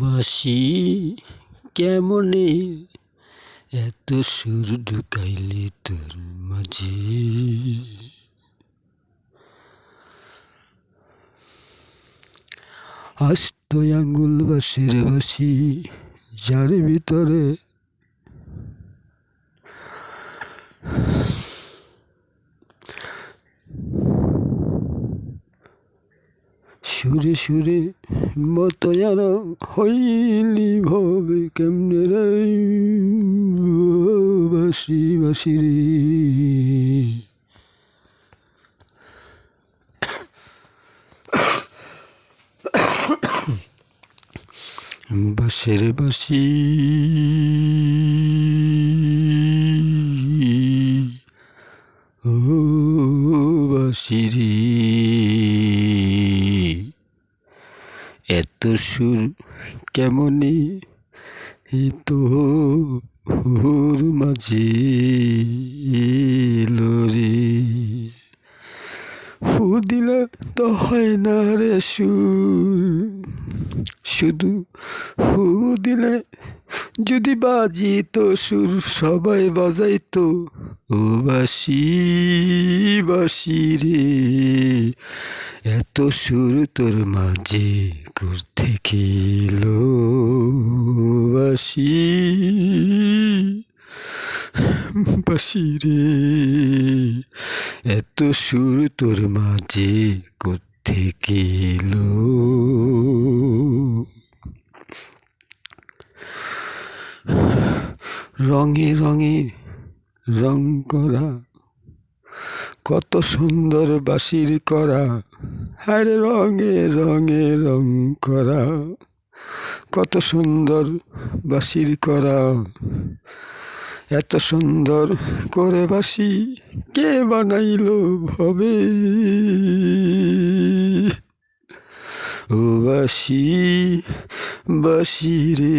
বাসি কেমনে? এত সুর ঢুকাইলে তোর মাঝে। আস্ত আঙ্গুল বাসের বাসি যার ভিতরে সুরে সুরে মতো যেন হইলি ভবে কেমনে রে বাসি বাসি রে। বাসের বাসি। ও বাসি রে এত সুর কেমনে এত হুর মাঝে এলো রে। ফু দিলে তো হয় না রে সুর। শুধু ফু দিলে যদি বাজি তো সুর, সবাই বাজাইতো। ও বাসি বাসি রে। এত সুর তোর মাঝে করতে খেলো বাসি বাসি রে। এত সুর তোর মাঝে করতে গেলো রঙে রঙে রং করা কত সুন্দর বাসির করা, হায় রঙে রঙে রং করা। কত সুন্দর বাসির করা, এত সুন্দর করে বাসি কে বানাইল ভবে। ও বাসি বাসি রে।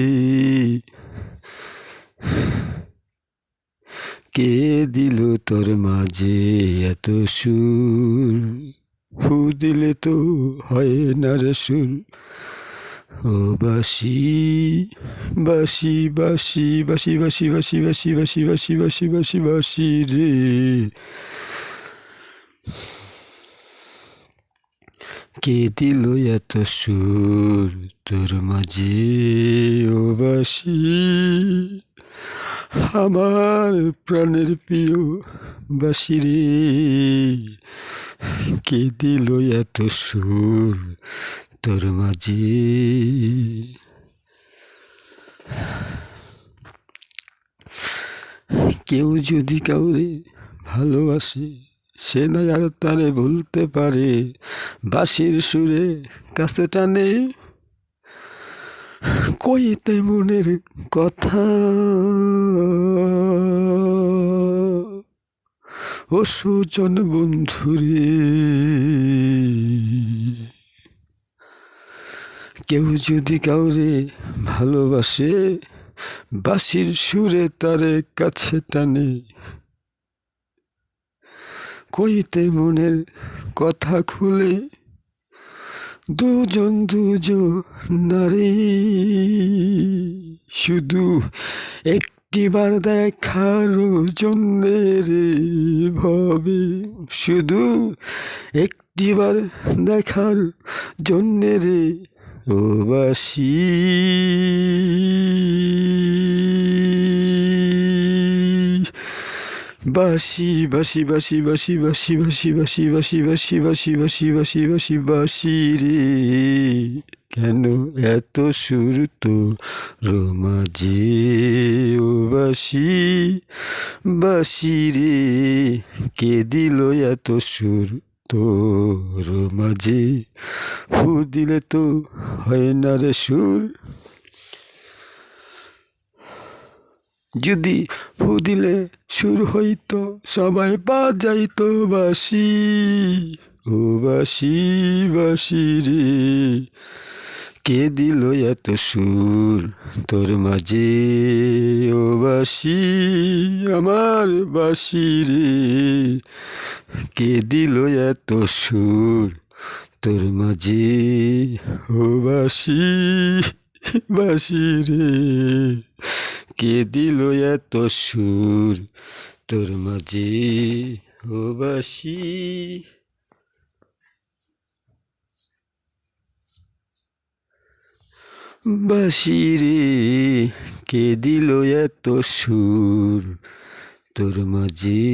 কে দিল তোর মাঝে এত সুর ফু দিলে তো হয় না রে সুর ও বাসি বাসি বাসি বাসি বাসি বাসি বাসি বাসি বাসি বাসি বাসি বাসি রে কে দিল এত সুর তোর মাঝে ও বাসি আমার প্রাণের প্রিয় বাসিরে কে দিল এত সুর তোর মাঝে? কেউ যদি কাউরে ভালোবাসে, সে না আর তারে ভুলতে পারে। বাঁশির সুরে কাছে টানে কইতে মনের কথা। ও সুজন বন্ধুরে, কেউ যদি কাউরে ভালোবাসে বাসির সুরে তারে কাছে টানে। কইতে মনের কথা খুলে দুজন দুজন নারী। শুধু একটিবার দেখার জন্যে রে ভবে। শুধু একটিবার দেখার জন্যে রে ও বাসি বাসি বাসি বাসি বাসি বাসি বাসি বাসি বাসি বাসি বাসি বাসি বাসি বাসি রে কেন এত সুর তো রোমাজে ও বাসি বাসি রে কে দিল এত সুর তোর মাঝে ফু দিলে তো হয় না রে সুর যদি ফু দিলে সুর হইতো, সবাই পা যাইত বাসি ও বাসি বাসি রে, কে দিল এত সুর তোর মাঝে? ও বাসি আমার বাসি রে, কে দিল এত সুর তোর মাঝে? ও বাসি বাসি রে। কে দিল এত সুর, তোর মাঝে ও বাসি। বাসি রে, কে দিল এত সুর, তোর মাঝে